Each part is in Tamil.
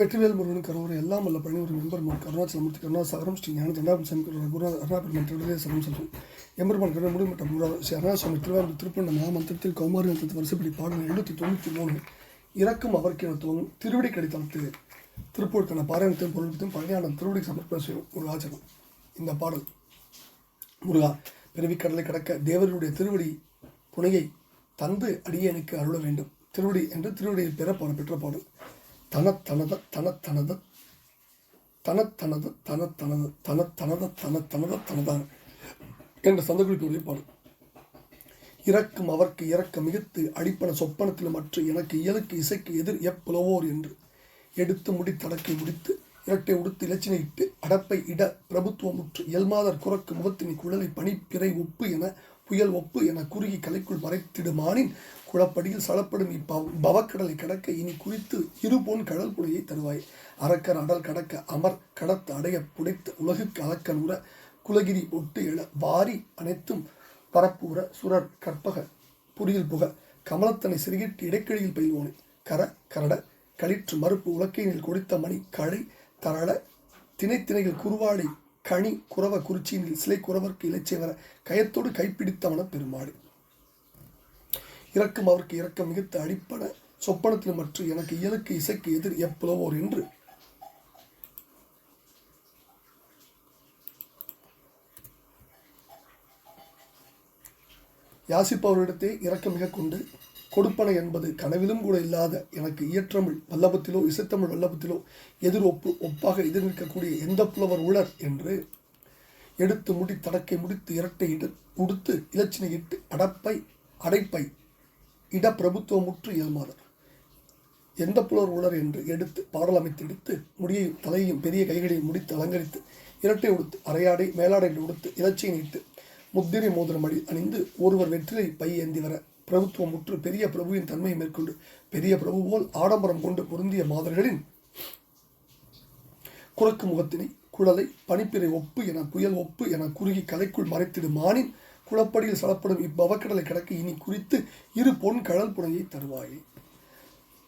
வெற்றிவேல் முருகன் கரோரை எல்லாம் உள்ள பழனி ஒரு மெம்பர் கருணாச்சலமூர்த்தி கருணாசாகரம் ஸ்ரீ ஞான தண்டாபுரம் சாமி குரு அருணாபெருமன் திருடலே சரம் செல்வம் எம்பெருமான் கருணை முடிமட்ட மூணாவது ஸ்ரீ அருணாசுவாமி திருவாரூர் திருப்பண்ண மகாமந்திரத்தில் கௌமாரி நலத்து வரிசைப்படி பாடல் எழுநூற்றி தொண்ணூற்றி மூணு. இறக்கும் அவருக்கு தோணும் திருவிடி திருவடி கடித்தளத்து திருப்பூருக்கான பாராயணத்தையும் பொருட்களையும் பழனியாண்டம் திருவடி சமர்ப்பணம் செய்யும் ஒரு ஆச்சரம் இந்த பாடல் முருகா பிறவி கடலை கடக்க தேவருடைய திருவடி புனையை தந்து அடியனுக்கு அருள வேண்டும். திருவடி என்று திருவடியில் பெற பாடல் பெற்ற பாடல். தனத்தனத தனத்தனது தனத்தனது தனத்தனது தனத்தனது தனத்தனது தனதான் என்ற சந்தகுறிப்புடைய பாடல் இறக்கும் அவர்க்கு இறக்க மிகுத்து அடிப்பன சொப்பனத்தில் மற்ற எனக்கு இயலுக்கு இசைக்கு எதிர் எப்புலவோர் என்று எடுத்து முடி தடக்கை முடித்து இரட்டை உடுத்து இலச்சினை இட்டு அடப்பை இட பிரபுத்துவமுற்று எல்மாதர் குரக்கு முகத்தினி குழலை பனிப்பிறை உப்பு என புயல் ஒப்பு என குறுகி கலைக்குள் மறைத்திடுமானின் குளப்படியில் சலப்படும் இப்பவ பவக்கடலை கடக்க இனி குறித்து இருபோன் கடல் புடையை தருவாய். அரக்கர் அடல் கடக்க அமர் கடத்து அடைய புடைத்து உலகுக்கு அளக்கன் உற குலகிரி ஒட்டு எழ வாரி அனைத்தும் பரப்புற சுரர் கற்பக புரியில் புக கமலத்தனை சிறுகிட்டு இடைக்கிழியில் பயில்வோனே கர கரட களிற்று மறுப்பு உலக்கையினில் கொடுத்த மணி களை தரள திணைத்திணைகள் குருவாடி கனி குறவ குறிச்சியினில் சிலை குறவர்க்கு இலைச்சேவர கயத்தோடு கைப்பிடித்தவன பெருமாடு. இறக்கும் அவருக்கு இறக்கம் மிகுத்த அடிப்பட சொப்பனத்தில் மற்றும் எனக்கு இயலுக்கு இசைக்கு எதிர் எப்புலவோர் என்று. யாசிப்பவரிடத்தை இறக்கமிக கொண்டு கொடுப்பன என்பது கனவிலும் கூட இல்லாத எனக்கு இயற்றமிழ் வல்லபத்திலோ இசைத்தமிழ் வல்லபத்திலோ எதிர் ஒப்பு ஒப்பாக எதிர் நிற்கக்கூடிய எந்த புலவர் உளர் என்று எடுத்து முடி தடக்கை முடித்து இரட்டை இடு உடுத்து இலச்சினை இட்டு அடப்பை அடைப்பை இட பிரபுத்துவம் முற்று இயல்மாதர் எந்த புலவர் உளர் என்று எடுத்து பாடல் அமைத்து எடுத்து முடியையும் தலையையும் பெரிய கைகளையும் முடித்து அலங்கரித்து இரட்டை உடுத்து அரையாடை மேலாடை உடுத்து இலச்சினை இட்டு முத்திரை மோதிரம் அடி அணிந்து ஒருவர் வெற்றிலை பை ஏந்தி வர பிரபுத்துவம் முற்று பெரிய பிரபுவின் தன்மையை மேற்கொண்டு பெரிய பிரபு போல் ஆடம்பரம் கொண்டு பொருந்திய மாதர்களின் குரக்கு முகத்தினை குழலை பனிப்பிறை ஒப்பு என புயல் ஒப்பு என குறுகி கலைக்குள் மறைத்திடும் மானின் குளப்படியில் சலப்படும் இப்பவக்கடலை கிடக்க இனி குறித்து இரு பொன் கடல் புனையை தருவாயே.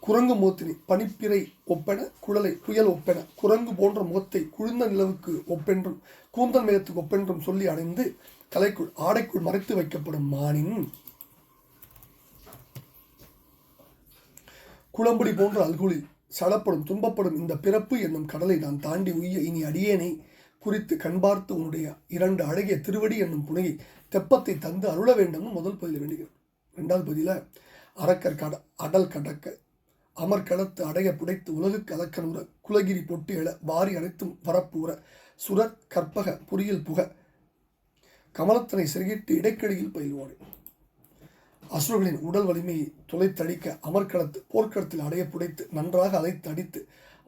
குரங்கு முகத்தினை பனிப்பிறை ஒப்பென குழலை புயல் ஒப்பென குரங்கு போன்ற முகத்தை குழுந்த நிலவுக்கு ஒப்பென்றும் கூந்தல் மேகத்துக்கு ஒப்பென்றும் சொல்லி அடைந்து கலைக்குள் ஆடைக்குள் மறைத்து வைக்கப்படும் மானின் குளம்புடி போன்ற அல்குலில் சடப்படும் துன்பப்படும் இந்த பிறப்பு என்னும் கடலை நான் தாண்டி உய்ய இனி அடியேனை குறித்து கண்பார்த்து உன்னுடைய இரண்டு அழகிய திருவடி என்னும் புனையை தெப்பத்தை தந்து அருள வேண்டும்னு முதல் பதில் வேண்டுகிறேன். ரெண்டாவது பதில அரக்கர் கட அடல் கடக்க அமர்கலத்து அடைய புடைத்து உலகுக்கு அலக்கனுற குலகிரி பொட்டு எழ வாரி அனைத்தும் வரப்புற சுரர் கற்பக புரியில் புக கமலத்தனை சிறுகிட்டு இடைக்கடியில் பயில்வானேன் அசுரர்களின் உடல் வலிமையை துளைத்தடிக்க அமர்க்களத்து போர்க்களத்தில் அடைய புடைத்து நன்றாக அலைத்து அடித்து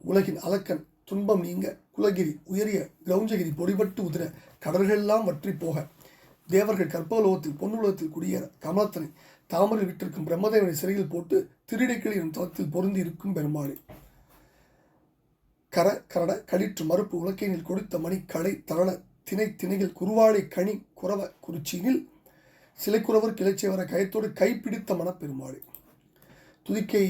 உலகின் அலக்கன் துன்பம் நீங்க குலகிரி உயரிய கிரௌஞ்சகிரி பொடிபட்டு உதிர கடல்களெல்லாம் வற்றி போக. தேவர்கள் கற்பகலோகத்தில் பொன்னுலகத்தில் குடியேற கமலத்தனை தாமரை விட்டிருக்கும் பிரம்மதேவனை சிறையில் போட்டு திருடைக்கிளி எனும் தளத்தில் பொருந்தி இருக்கும் பெருமாள். கர கரட களிற்று மறுப்பு உலக்கையினில் கொடுத்த மணி களை தரள திணை திணையில் குருவாழை கனி குறவ குறிச்சியில் சிலைக்குறவர் கிளர்ச்சி கயத்தோடு கைப்பிடித்த மனப்பெருமாள் துதிக்கை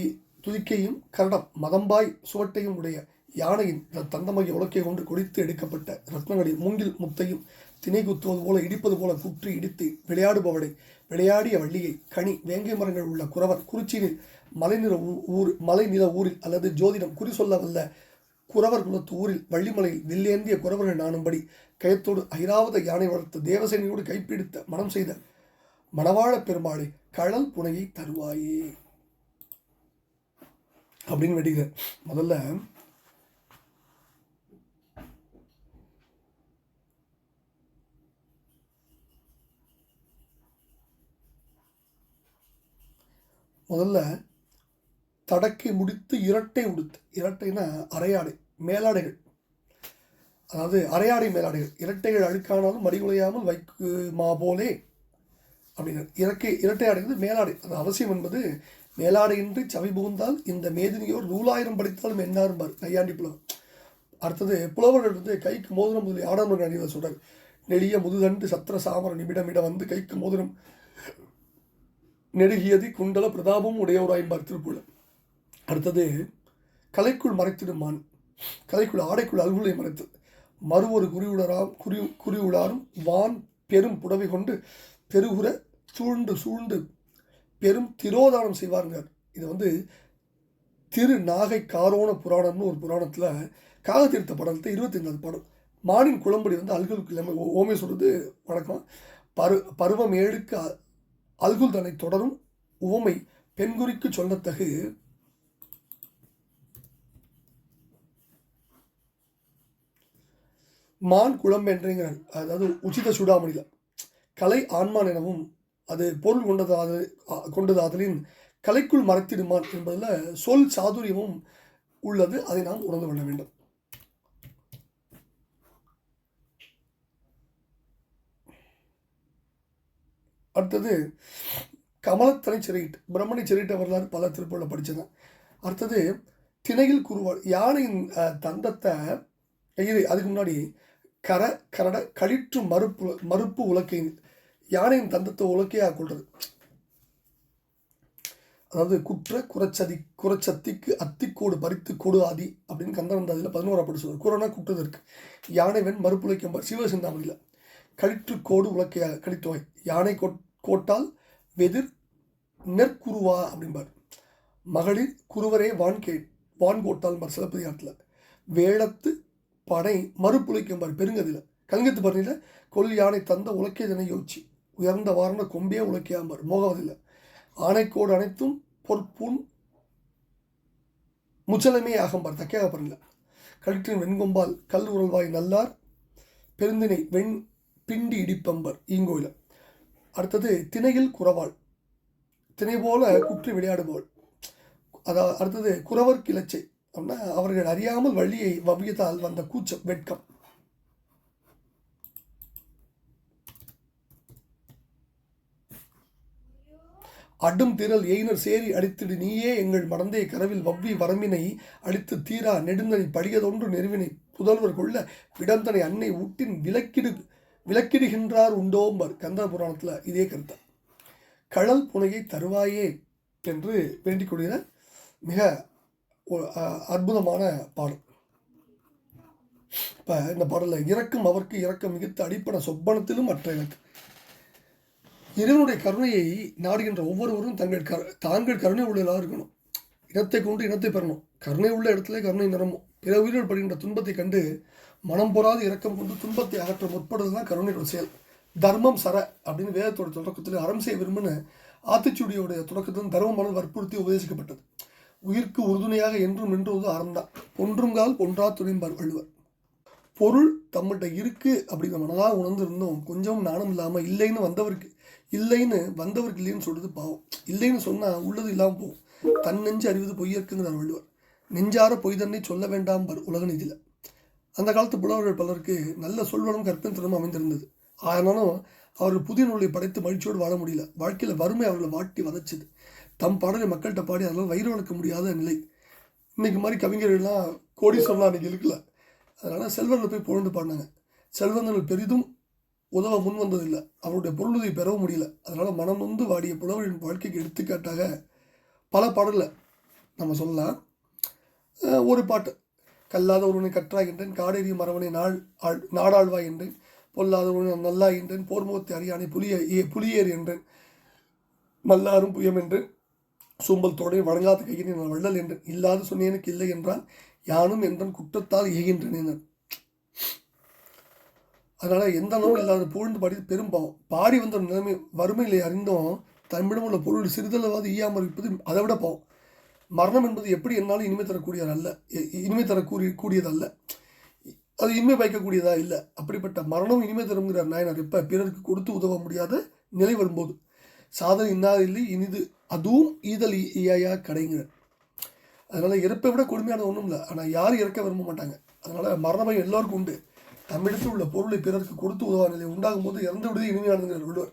துதிக்கையும் கரடம் மதம்பாய் சுவட்டையும் உடைய யானையின் தந்தமையை உலக்கை கொண்டு கொடித்து எடுக்கப்பட்ட ரத்னங்களின் மூங்கில் முத்தையும் திணை குத்துவது போல இடிப்பது போல குற்றி இடித்து விளையாடுபவளை விளையாடிய வள்ளியை கனி வேங்கை மரங்கள் உள்ள குறவர் குறிச்சியில் மலைநில ஊர் மலைநில ஊரில் அல்லது ஜோதிடம் குறி சொல்ல வல்ல குறவர் குலத்து ஊரில் வள்ளிமலையில் வில்லேந்திய குறவர்கள் நாணும்படி கயத்தோடு ஐராவத யானை வளர்த்த தேவசேனையோடு கைப்பிடித்த மனம் செய்த மணவாழ பெருமாளை கடல் புனையை தருவாயே. அப்படின்னு வெடிக்கிற முதல்ல முதல்ல தடக்கை முடித்து இரட்டை உடுத்து இரட்டைனா அரையாடை மேலாடைகள். அதாவது அரையாடை மேலாடைகள். இரட்டைகள் அழுக்கானாலும் மடிகுலையாமல் வைக்குமா போலே அப்படின்னு இறக்கை இரட்டை ஆடைங்கிறது மேலாடை. அது அவசியம் என்பது மேலாடையின்றி சவி புகுந்தால் இந்த மேதினியோர் நூலாயிரம் படித்தாலும் என்னாரும்பார் கையாண்டி புலவர். அடுத்தது புலவர்கள் வந்து கைக்கு மோதிரம் முதலில் ஆடம்பரம் அணிவதை சொல்கிறார் நெளிய முதுதண்டு சத்திர சாமர நிமிடமிட வந்து கைக்கு மோதிரம் நெருகியது குண்டல பிரதாபம் உடையவராய்பார் திருப்புல அடுத்தது கலைக்குள் மறைத்திடும் கலைக்குள் ஆடைக்குள் அல்குலை மறைத்து மறுவொரு குறியுளராம் குறி குறியுளாரும் வான் பெரும் புடவை கொண்டு பெருகுற சூழ்ந்து சூழ்ந்து பெரும் திரோதானம் செய்வாருங்க. இது வந்து திரு நாகை காரோண புராணம்னு ஒரு புராணத்தில் காகத்தீர்த்த படத்தில் இருபத்தைந்தாவது படம். மானின் குளம்படி வந்து அல்குலுக்கு இல்லாமல் ஓமே சொல்கிறது வணக்கம் பரு பருவம் ஏழுக்கு அல்குல் தன்னை தொடரும் உவமை பெண்குறிக்கு சொல்லத்தகு. மான் குளம்பென்றுங்கிறார் அதாவது உச்சித சுடாமணியில் கலை ஆன்மான் எனவும் அது பொருள் கொண்டதாது கொண்டதாதலின் கலைக்குள் மறைத்திடுமான் என்பதில் சொல் சாதுரியமும் உள்ளது. அதை நாம் உணர்ந்து கொள்ள வேண்டும். அடுத்தது கமலத்தனை சிறையிட்டு பிரம்மனை சிறையிட்ட வரலாறு பல திருப்பூரில் படித்ததான் அடுத்தது திணையில் குருவாள் யானையின் தந்தத்தை இது அதுக்கு முன்னாடி கர கரட கழிற்று மறுப்பு மறுப்பு உலக்கையின் யானையின் தந்தத்தை உலக்கையாக கொள்வது அதாவது குற்ற குறைச்சதி குறைச்சத்திக்கு அத்திக்கோடு பறித்து கொடு ஆதி அப்படின்னு கந்தரந்தாதியில் பதினோரா படி சொல்வார் குறனா குற்றது இருக்கு. யானை வெண் மறுப்புழைக்கும் சிவசிந்தாமணியில் களிற்று கோடு உலக்கையாக கழித்தோய் யானை கோட் கோட்டால் வெதிர் நெற்குருவா அப்படிம்பார். மகளிர் குருவரே வான் கே வான் கோட்டால் பார் சிலப்பதிகாரத்தில். வேளத்து படை மறுப்புழைக்கும் பெருங்கதில் கங்கத்து பரணியில் கொல் யானை தந்த உலக்கே தினை யோசிச்சு. உயர்ந்த வாரண கொம்பே உலக்கியாம்பார் மோகவதில்லை ஆனைக்கோடு அனைத்தும் பொற்பூன் முச்சலமே ஆகம்பார் தக்கையாக பரல கழிற்றின் வெண்கொம்பால் கல் உரல்வாய் நல்லார். பெருந்தினை வெண் பிண்டி இடிப்பம்பர் ஈங்கோயில. அடுத்தது திணையில் குறவாள். திணை போல குற்றி விளையாடுபவள். அதாவது அடுத்தது குறவர் கிளச்சை அப்படின்னா அவர்கள் அறியாமல் வழியை வவியதால் வந்த கூச்சம் வெட்கம். அடும் திரள் எயினர் சேரி அடித்திடு நீயே எங்கள் மறந்தே கரவில் வவ்வி வரம்பினை அடித்து தீரா. நெடுந்தனை படியதொன்று நெருவினை புதல்வர் கொள்ள விடந்தனை அன்னை ஊட்டின் விலக்கிடு விலக்கிடுகின்றார் உண்டோம்பர். கந்த புராணத்தில் இதே கருத்து. கழல் புனையை தருவாயே என்று வேண்டிக் கொள்கிற மிக அற்புதமான பாடல். இப்போ இந்த பாடலில் இறக்கும் அவருக்கு இறக்கம் மிகுத்த அடிப்படை சொப்பனத்திலும் மற்ற இலக்கு. இறைவனுடைய கருணையை நாடுகின்ற ஒவ்வொருவரும் தங்கள் கரு தாங்கள் கருணை உள்ளதாக இருக்கணும். இனத்தை கொண்டு இனத்தை பெறணும். கருணை உள்ள இடத்துல கருணை நிரம்பும். பிற உயிர்கள் படுகின்ற துன்பத்தை கண்டு மனம் பொறாது இரக்கம் கொண்டு துன்பத்தை அகற்ற முற்படுறது தான் கருணையோட செயல். தர்மம் சர அப்படின்னு வேதத்தோட தொடக்கத்தில் அறம் செய்ய விரும்புன்னு ஆத்திச்சூடியோடைய தொடக்கத்தில் தர்மமானது வற்புறுத்தி உபதேசிக்கப்பட்டது. உயிர்க்கு உறுதுணையாக என்றும் நின்றுவது அறம்தான். ஒன்றுங்கால் ஒன்றா துணிம்பார் வள்ளுவர். பொருள் தம்மிட்ட இருக்கு அப்படிங்கிற மனதாக உணர்ந்திருந்தோம். கொஞ்சம் நாணம் இல்லாமல் இல்லைன்னு வந்தவருக்கு இல்லைன்னு வந்தவருக்கு இல்லைன்னு சொல்றது பாவம். இல்லைன்னு சொன்னால் உள்ளது இல்லாமல் போகும். தன் நெஞ்சு அறிவது பொய்யற்குங்கிறார் வள்ளுவர். நெஞ்சார பொய் தன்னை சொல்ல வேண்டாம் பர் உலக நிதியில் அந்த காலத்து புலவர்கள் பலருக்கு நல்ல சொல்வனம் கற்பின் அமைந்திருந்தது. ஆனாலும் அவர்கள் புதிய நூலை படைத்து மகிழ்ச்சியோடு வாழ முடியல. வாழ்க்கையில் வறுமை அவர்களை வாட்டி வதச்சிது. தம் பாடலை மக்கள்கிட்ட பாடி அதனால் வயிறு வளர்க்க முடியாத நிலை. இன்னைக்கு மாதிரி கவிஞர்கள்லாம் கோடீஸ்வரலாம் அன்றைக்கி இருக்குல்ல. அதனால் செல்வர்கள் போய் புகழ்ந்து பாடினாங்க. செல்வந்தர்கள் பெரிதும் உதவ முன் வந்ததில்லை. அவருடைய பொருளுதவி பெறவும் முடியல. அதனால் மனம் நொந்து வாடிய புலவரின் வாழ்க்கைக்கு எடுத்துக்காட்டாக பல பாடலில் நம்ம சொல்லலாம். ஒரு பாட்டு. கல்லாத ஒருவனை கற்றாகின்றேன் காடேறிய மரவனை நாள் ஆள் நாடாழ்வாய் என்றேன் பொல்லாத ஒருவனை நல்லாய் என்றேன் போர்முகத்தை அறியானை புலிய ஏ புலியேறு என்றேன் மல்லாரும் புயம் என்றேன் சூம்பல் தொடை வணங்காத கையினை நான் வள்ளல் என்றேன் இல்லாது சொன்னேனுக்கு இல்லை என்றால் யானும் என்றன் குற்றத்தால் ஏகின்றேன் அதனால் எந்த அளவும் இல்லாத புகழ்ந்து பாடி பெரும் பாரி பாடி வந்த நிலைமை வறுமையிலே அறிந்தோம். தம்மிடம் உள்ள பொருள் சிறிதளவாது ஈயாமல் இருப்பது அதை விட பாவம். மரணம் என்பது எப்படி என்னாலும் இனிமை தரக்கூடியது அல்ல. இ- இனிமை தரக்கூடிய கூடியதல்ல. அது இனிமை பயக்கக்கூடியதா? இல்லை. அப்படிப்பட்ட மரணம் இனிமை தருங்கிறார் நாயனார் எப்போ பிறருக்கு கொடுத்து உதவ முடியாத நிலை வரும்போது சாதனை இன்னாது இல்லை இனிது அதுவும் ஈதல் ஈ- ஈயா கடைங்கிறார் அதனால் இறப்பை விட கொடுமையானது ஒன்றும் இல்லை ஆனால் யாரும் இறக்க விரும்ப மாட்டாங்க. அதனால் மரணம் எல்லோருக்கும் உண்டு. தம்மிடத்தில் உள்ள பொருளை பிறருக்கு கொடுத்து உதவா நிலை உண்டாகும் போது இறந்து விடுதே இனிமையானதுங்கிற வள்ளுவர்.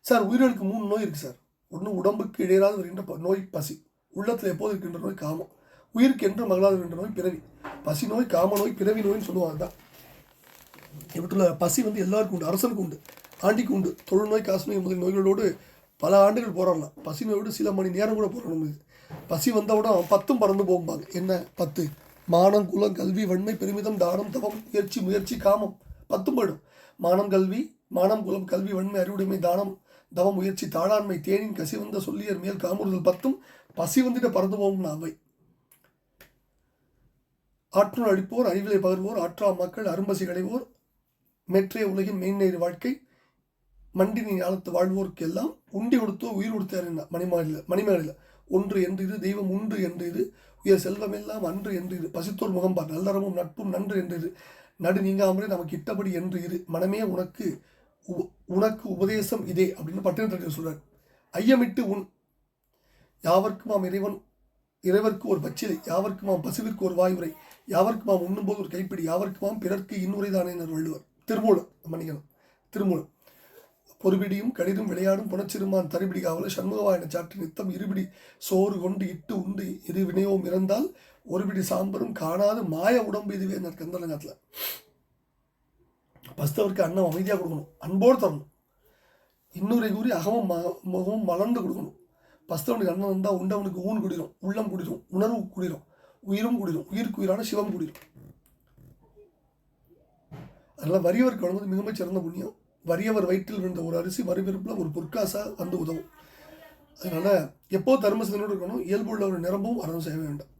சார் உயிர்களுக்கு மூணு நோய் இருக்குது சார். ஒன்று உடம்புக்கு இடையராது வருகின்ற ப- நோய் பசி. உள்ளத்தில் எப்போது இருக்கின்ற நோய் காமம். உயிருக்கு என்று மகளாது இருக்கின்ற நோய் பிறவி. பசி நோய் காம நோய் பிறவி நோய்னு சொல்லுவாங்க தான் இவற்றுள்ள பசி வந்து எல்லாருக்கும் உண்டு. அரசனுக்கு உண்டு. ஆண்டிக்கு உண்டு. தொழில் நோய் காசு நோய் முதல் நோய்களோடு பல ஆண்டுகள் போராடலாம். பசி நோயோடு சில மணி நேரம் கூட போராட முடியுது பசி வந்தவுடன் பத்தும் பறந்து போகும்பாங்க. என்ன? பத்து. மானம் குலம் கல்வி வன்மை பெருமிதம் தானம் தவம் முயற்சி முயற்சி காமம். பத்தும் படும் மானம் கல்வி மானம் குலம் கல்வி வன்மை அறிவுடைமை தானம் தவம் முயற்சி தாழாண்மை தேனின் கசி வந்த சொல்லியர் மேல் காமுறுதல் பத்தும் பசி வந்துட்டு பறந்து போகும்னு அவை ஆற்றுள் அழிப்போர் அறிவிலை பகர்வோர் ஆற்றா மக்கள் அரும்பசி களைவோர் மெற்றைய உலகின் மெய்நேறு வாழ்க்கை மண்டினி ஞானத்து வாழ்வோருக்கு எல்லாம் உண்டி கொடுத்தோ உயிர் கொடுத்தார் என்ன மணிமாநில ஒன்று என்று இது தெய்வம் உண்டு என்று இது உயர் செல்வமெல்லாம் அன்று என்று இது பசித்தோர் முகம்பார் நல்லறமும் நட்பும் நன்று என்று இது. நடு நீங்காமலே நமக்கு இட்டபடி என்று இரு மனமே உனக்கு உ- உனக்கு உபதேசம் இதே அப்படின்னு பட்டினத்திற்கு சொல்றார். ஐயமிட்டு உன் யாவர்க்குமாம் இறைவன் இறைவர்க்கு ஒரு பச்சிலை யாவர்க்குமாம் பசுவிற்கு ஒரு வாயுரை யாவர்க்குமாம் உண்ணும்போது ஒரு கைப்பிடி யாவர்க்குமாம் பிறர்க்கு இன்னுரைதானே வள்ளுவர். திருமூலம் மன்னிக்கணும் திருமூலம் பொறுபிடியும் கடிதும் விளையாடும் புனச்சிறுமான் தரிபிடி காவல சண்முகவாயன சாற்றி நித்தம் இருபிடி சோறு கொண்டு இட்டு உண்டு இரு வினையோம் இறந்தால் ஒருபிடி சாம்பரும் காணாது மாய உடம்பு இதுவே அந்த கந்தலங்கத்தில் பஸ்தவருக்கு அன்னம் அமைதியாக கொடுக்கணும் அன்போடு தரணும். இன்னொரு கூறி அகமும் ம முகமும் மலர்ந்து கொடுக்கணும். பஸ்தவனுக்கு அண்ணன் வந்தால் உண்டவனுக்கு ஊன் குடிரும் உள்ளம் குடிரும் உணர்வு குடிரும் உயிரும் குடிரும் உயிருக்கு உயிரான சிவம் குடிரும். அதனால் வறியவருக்கு வழங்குவது மிகவும் சிறந்த புண்ணியம். வறியவர் வயிற்றில் விழுந்த ஒரு அரிசி வரிவிருப்பில் ஒரு பொற்காசா வந்து உதவும். அதனால் எப்போ தர்ம சிந்தனையோடு இருக்கணும் இயல்பு உள்ள ஒரு நிரம்பும் அறம் செய்ய வேண்டும்.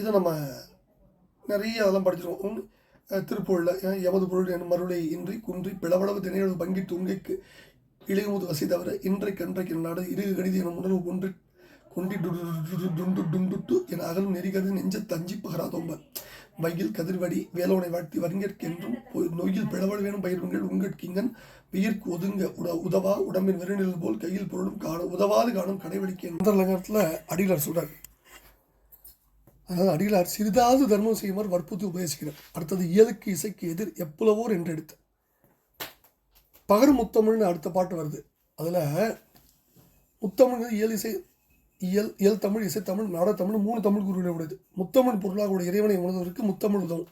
இதை நம்ம நிறைய அதெல்லாம் படிச்சிருக்கோம். திருப்பூரில் எமது பொருள் என் மருளை இன்றி குன்றி பிளவளவு தினையளவு பங்கிட்டு உங்கைக்கு இளையமுது வசை தவிர இன்றைக்கு அன்றைக்கு நாடு இரு கடிது எனும் உணர்வு ஒன்று குண்டி டு- டு- டுண்டு டுண்டுட்டு என அகலும் நெறிகது நெஞ்ச தஞ்சி பகராதோம்பர் வையில் கதிர்வடி வேலோனை வாழ்த்தி வருங்கற்கென்றும் நோயில் நொய்யில் வேணும் பயிர்வுங்கள் உங்கட்கிங்கன் வியர்க்கு ஒதுங்க உட உதவா உடம்பின் வெறுநிழல் போல் கையில் பொருளும் காணும் உதவாது காணும் கடைவெளிக்கு அந்த லங்கத்தில் அடிகளார் சொல்கிறார் அதாவது அடிகளார் சிறிதாவது தர்மம் செய்யுமாறு வற்புறுத்தி உபயோகிக்கிறார் அடுத்தது இயலுக்கு இசைக்கு எதிர் எப்புலவோர் என்று எடுத்து பகர் முத்தமிழ்னு அடுத்த பாட்டு வருது அதில் முத்தமிழ்ங்கிறது இயல் இசை இயல் இயல் தமிழ் இசைத்தமிழ் நாடத்தமிழ் மூணு தமிழ் குருவினை உடையது. முத்தமிழ் பொருளாக உடைய இறைவனை உணர்வதற்கு முத்தமிழ் உதவும்.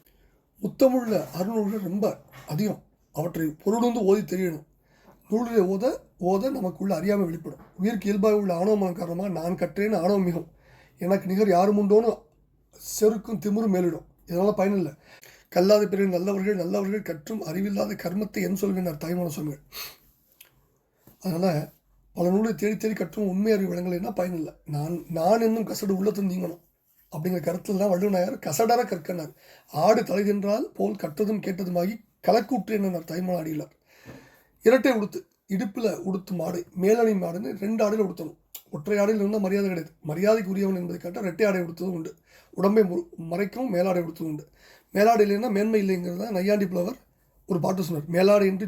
முத்தமிழில் அருநூல்கள் ரொம்ப அதிகம். அவற்றை பொருளுந்து ஓதி தெரியணும். நூலிலே ஓத ஓத நமக்குள்ள அறியாமல் வெளிப்படும். உயிருக்கு இயல்பாக உள்ள ஆணவமான காரணமாக நான் கற்றேன்னு ஆணவம் மிகும் எனக்கு நிகர் யாரும் உண்டோன்னு செருக்கும் திமிரும் மேலிடும். இதனால் பயனில்லை கல்லாத பிறகு நல்லவர்கள் நல்லவர்கள் கற்றும் அறிவில்லாத கர்மத்தை என் சொல்வேனார் தாய்மான சொல்கள் அதனால் பல நூலை தேடி தேடி கற்றும் உண்மை அறிவு விளங்கலைன்னா பயனில்லை நான் நான் என்னும் கசடு உள்ளத்தில் நீங்கணும். அப்படிங்கிற கருத்தில் தான் வள்ளுவனாயர் கசடர கற்கனார். ஆடு தலை தின்றால் போல் கற்றதும் கேட்டதுமாகி கலக்கூற்று என்ன தாய்மான அடியிலார் இரட்டை உடுத்து இடுப்பில் உடுத்தும் மாடு மேலணி மாடுன்னு ரெண்டு ஆடையில் உடுத்தணும். ஒற்றை ஆடையில் இருந்தால் மரியாதை கிடையாது. மரியாதைக்குரியவன் என்பதை காட்ட ரெட்டை ஆடை உடுத்ததும் உண்டு. உடம்பை மறைக்கவும் மேலாடை உடுத்ததும் உண்டு. மேலாடை இல்லைன்னா மேன்மை இல்லைங்கிறத நையாண்டி புலவர் ஒரு பாட்டு சொன்னார். மேலாடை என்று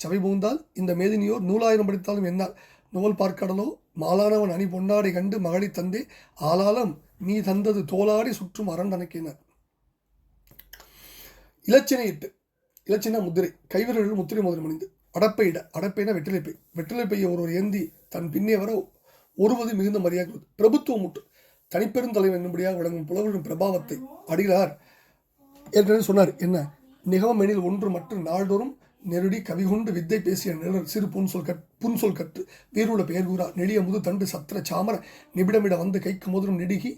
சவை புகுந்தால் இந்த மேதினியோர் நூலாயிரம் படித்தாலும் என்னால் நுவல் பார்க்கடலோ மாலானவன் அணி பொன்னாடை கண்டு மகளி தந்தே ஆளாலம் நீ தந்தது தோளாடி சுற்றும் அரண் இலச்சினை இட்டு இலச்சினா முத்திரை. கைவிரல்கள் முத்திரை முதல் மணிந்து அடப்பையிட அடப்பைனா வெற்றிலைப்பை வெற்றிலைப்பையை ஒருவர் ஏந்தி தன் பின்னே வர ஒருவது மிகுந்த மரியாதை பிரபுத்துவம் முட்டு. தனிப்பெருந்தலைவன் என்னும்படியாக விளங்கும் புலவர்களின் பிரபாவத்தை அடிகிறார் ஏற்கனவே சொன்னார் என்ன? நிகமம் எனில் ஒன்று மற்றும் நாள்தோறும் நெருடி கவிகொண்டு வித்தை பேசிய நிழல் சிறு புன்சொல் கட் புன்சொல் கற்று வீருள பெயர் கூறா நெடிய முது தண்டு சத்திர சாமர நிபிடமிட வந்து கைக்கு முதலும் நெடுகி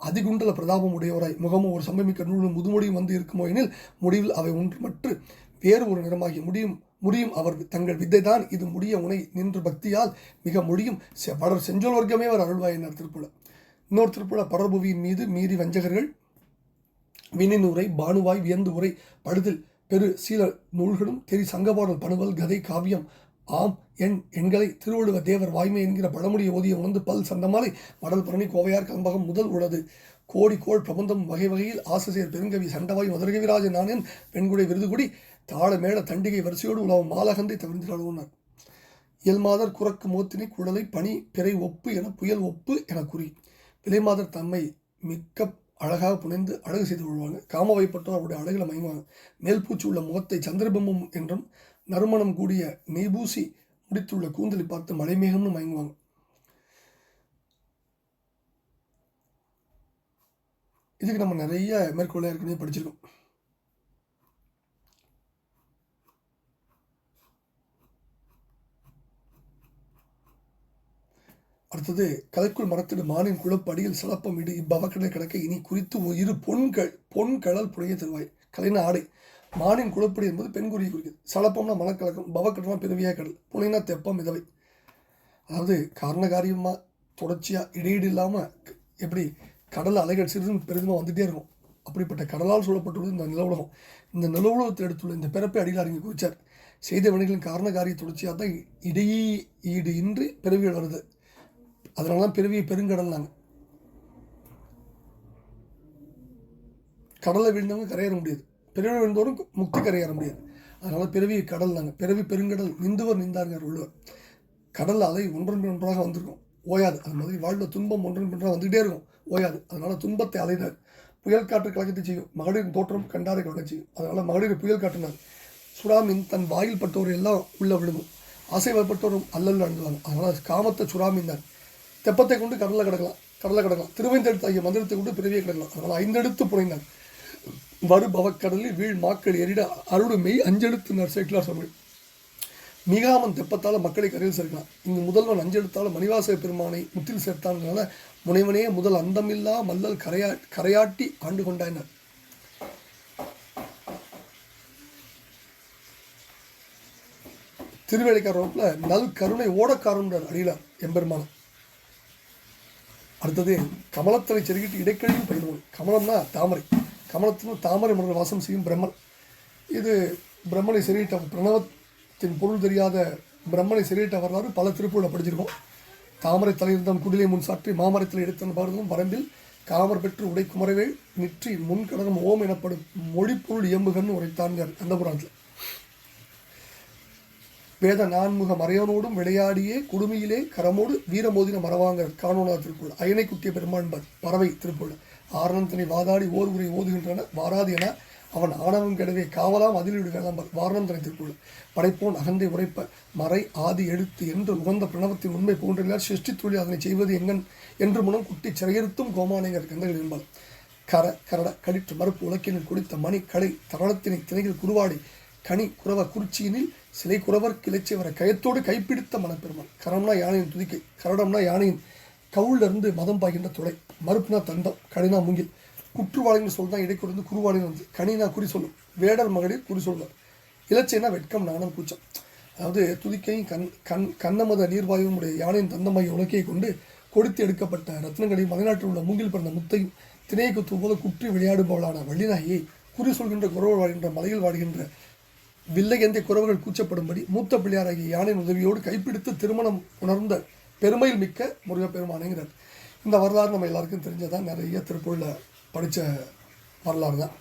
அதிகுண்டல பிரதாபம் உடையவராய். முகமும் ஒரு சம்பமிக்க நூலும் முதுமொழியும் வந்து இருக்குமோ எனில் முடிவில் அவை ஒன்று மற்று வேறு ஒரு நிறமாகி முடியும் முடியும் அவர் தங்கள் வித்தைதான். இது முடிய உனை நின்று பக்தியால் மிக முடியும் செ- வளர் செஞ்சொல் வர்க்கமே அவர் அருள்வாய் என்னார் திருப்புல. இன்னொரு திருப்புல படர்புவியின் மீது மீறி வஞ்சகர்கள் வினினுரை பானுவாய் வியந்து உரை படுதில் பெரு சீல நூல்களும் தெரி சங்கபாடல் பணுவல் கதை காவியம் ஆம் என் எண்களை திருவள்ளுவ தேவர் வாய்மை என்கிற பழமொழியை ஓதிய உணர்ந்து பல் சந்தமாலை மடல் பரணி கோவையார் கம்பகம் முதல் உள்ளது கோடி கோள் பிரபந்தம் வகை வகையில் ஆசிரியர் பெருங்கவி சண்டவாய் மதுரகவிராஜ நானேன் பெண்குடை விருதுகுடி தாள மேள தண்டிகை வரிசையோடு உலகம் மாலகந்தை தவிர்த்திடாடுவனர் இயல்மாதர் குரக்கு மோத்தினி குடலை பனி பிறை ஒப்பு என புயல் ஒப்பு என குறி. விலைமாதர் தம்மை மிக்க அழகாக புனைந்து அழகு செய்து கொள்வாங்க. காம வைப்பட்டோர் அவருடைய அழகில் மயங்குவாங்க. மேல் பூச்சி உள்ள முகத்தை சந்திரபிம்பம் என்றும் நறுமணம் கூடிய நெய்பூசி முடித்துள்ள கூந்தலை பார்த்து மலைமேகம்னு மயங்குவாங்க. இதுக்கு நம்ம நிறைய மேற்கொள்ள ஏற்கனவே படிச்சிருக்கோம். அடுத்தது கலைக்குள் மரத்திடு மானின் குளப்படியில் சிலப்பம் இடு. இப்பவக்கடை கிடக்க இனி குறித்து இரு பொன்கள் பொன்கடல் புனைய தருவாய். கலைன ஆடை. மானின் குளப்படி என்பது பெண்குறியை குறிக்குது சலப்பம்னா மனக்கலக்கம் பவக்கடனா பிறவியா கடல். புனைனா தெப்பம் இதவை அதாவது காரணகாரியமாக தொடர்ச்சியாக இடையீடு இல்லாமல் எப்படி கடல் அலைகள் சிறிதும் பெரிதுமாக வந்துகிட்டே இருக்கும். அப்படிப்பட்ட கடலால் சூழப்பட்டுள்ளது இந்த நிலவுலகம். இந்த நிலவுலகத்தில் எடுத்துள்ள இந்த பிறப்பை அடியில் அறிஞர் குறிச்சார். செய்த வினைகளின் காரணகாரிய தொடர்ச்சியாக தான் இடையீடு இன்றி பிறவிகள் வருது. அதனால தான் பிறவியை பெருங்கடல் நாங்கள் கடலை விழுந்தவங்க கரையேற முடியாது. பிறவி விழுந்தவரும் முக்தி கரையேற முடியாது. அதனால் பிறவி கடல் தாங்க பிறவி பெருங்கடல் நிந்துவர் நின்றாருங்க உள்ளவர் கடல் அலை ஒன்றன் ஒன்றாக வந்திருக்கும். ஓயாது. அது மாதிரி வாழ்வில் துன்பம் ஒன்றன் ஒன்றாக வந்துகிட்டே இருக்கும். ஓயாது. அதனால் துன்பத்தை அலைனார் புயல் காற்று கலக்கத்தை செய்யும். மகளிரின் தோற்றம் கண்டாரை கலக்க செய்யும். அதனால் மகளிர் புயல் காட்டினார் சுறாமின் தன் வாயில் பட்டோர் எல்லாம் உள்ளே விழுங்கும் ஆசைப்பட்டோரும் அல்லல் அழுந்துவாங்க அதனால் காமத்தை சுறாமீன் தெப்பத்தை கொண்டு கடலில் கிடக்கலாம். கடலில் கிடக்கலாம். திருவைந்தெடுத்து ஆகிய மந்திரத்தை கொண்டு பிறவியை கிடக்கலாம். அதனால் ஐந்தெடுத்து புனைந்தார். வரு பவக்கடலில் வீழ் மாக்கள் எரிட அருடு மெய் அஞ்செழுத்து சேக்கிலார் சுவாமி மிகாமன் தெப்பத்தால் மக்களை கரையில் சேர்க்கலாம் இங்கு முதல்வன் அஞ்செழுத்தால் மணிவாச பெருமானை முத்தில் சேர்த்தான்றனால முனைவனே முதல் அந்தமில்லா மல்லல் கரையா கரையாட்டி ஆண்டு கொண்டாயினர். திருவேலைக்காரப்பில் நல் கருணை ஓடக்காரன்றார் அடியிலார் எம்பெருமானம் அடுத்தது கமலத்தலை செருகிட்டு இடைக்கழியும் பயில்வோம் கமலம்னா தாமரை. கமலத்திலும் தாமரை மலர் வாசம் செய்யும் பிரம்மன். இது பிரம்மனை செருகிட்ட பிரணவத்தின் பொருள் தெரியாத பிரம்மனை செருகிட்ட வரலாறு பல திருப்பூரில் படிச்சிருக்கோம். தாமரை தலையிருந்தம் குடிலை முன் சாற்றி மாமரத்தில் எடுத்தன் பாரதம் வரம்பில் காமர் பெற்று உடை குமரவேள் நிற்றி முன்கடகம் ஓம் எனப்படும் மொழிப்பொருள் இயம்புகன்னு உரைத்தான்கார் அந்த புராணத்தில். வேத நான்முக மறையனோடும் விளையாடியே குடுமையிலே கரமோடு வீரமோதின மரவாங்க காணோனா திருக்குள் அயனை குத்திய பெருமான்பர் பறவை திருக்குள் ஆரணந்தனை வாதாடி ஓர் உரை ஓதுகின்றன வாராது என அவன் ஆணவம் கெடவே காவலாம் அதிலீடு வேளாம்பர் வாரணந்தனை திருக்குள் படைப்போன் அகந்தை உரைப்ப மறை ஆதி எழுத்து என்று உகந்த பிரணவத்தின் உண்மை போன்றில்லார் சிருஷ்டி தொழில் அதனை செய்வது எங்கன் என்று முனம் குட்டி சிறையிருத்தும் கோமானையர் கந்தகள் என்பார் கர கரட கடிற்று மறுப்பு உலக்கினில் குடித்த மணி கடை தரணத்தினை திணையில் குருவாடி கனி குறவ குறிச்சியினில் சிலை குறவர் கிளைச்சி வர கயத்தோடு கைப்பிடித்த மனப்பெருமான் கரம்னா யானையின் துதிக்கை கரடம்னா யானையின் கவுளிலிருந்து மதம் பாய்கின்ற துளை. மறுப்புனா தண்டம் கடினா மூங்கில். குற்றுவாளின்னு சொல் தான் இடைக்குறந்து குருவாளின்னு வந்து. கனினா குறி சொல்லும். வேடர் மகளிர் குறி சொல்வார். இலச்சைனா வெட்கம் நாணம் கூச்சம். அதாவது துதிக்கையும் கண் கண் கண்ணமத நீர்வாயுவும் உடைய யானையின் தந்தமாகிய உலக்கையை கொண்டு கொடுத்து எடுக்கப்பட்ட ரத்னங்களையும் மலைநாட்டில் உள்ள மூங்கில் பிறந்த முத்தையும் திணையை குத்தும் போது குற்றி விளையாடுபவளான வள்ளிநாயை குறி சொல்கின்ற குறவர் வாழ்கின்ற மலையில் வாழ்கின்ற வில்லையந்தை குறவர்கள் கூச்சப்படும்படி மூத்த பிள்ளையாராகிய யானையின் உதவியோடு கைப்பிடித்து திருமணம் உணர்ந்த பெருமையில் மிக்க முருகப்பெருமானேங்கிறார் இந்த வரலாறு நம்ம எல்லாருக்கும் தெரிஞ்சதான் நிறைய திருப்பூரில் படித்த வரலாறு தான்.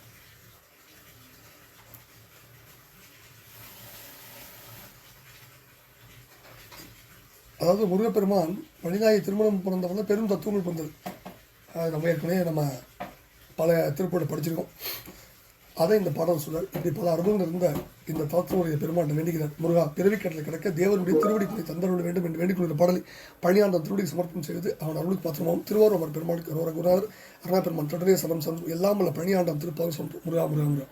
அதாவது முருகப்பெருமான் வழிநாயை திருமணம் பிறந்தவங்க பெரும் தத்துவங்கள் பிறந்தது நம்ம ஏற்கனவே நம்ம பல திருப்பூரில் படிச்சிருக்கோம். அதை இந்த பாடல் சொல்ல இப்படி பல அனுபவங்கள் இருந்த இந்த தளத்தினுடைய பெருமாட்டை வேண்டுகிறார். முருகா பிறவிக்கட்டில் கிடக்க தேவனுடைய திருவடிக்குள்ளே தந்தருள வேண்டும் என்று வேண்டிக் பாடலை பணியாண்ட திருவடி சமர்ப்பணம் செய்து அவன் அருளுக்கு பாத்திரமாகவும் திருவாரூர் பெருமாளுக்கு ரோர அருணா பெருமான் தொடரே சரம் சந்தம் எல்லாம் உள்ள பழனியாண்டம் திருப்பாக சொல்றோம் முருகா முருகா முருகா.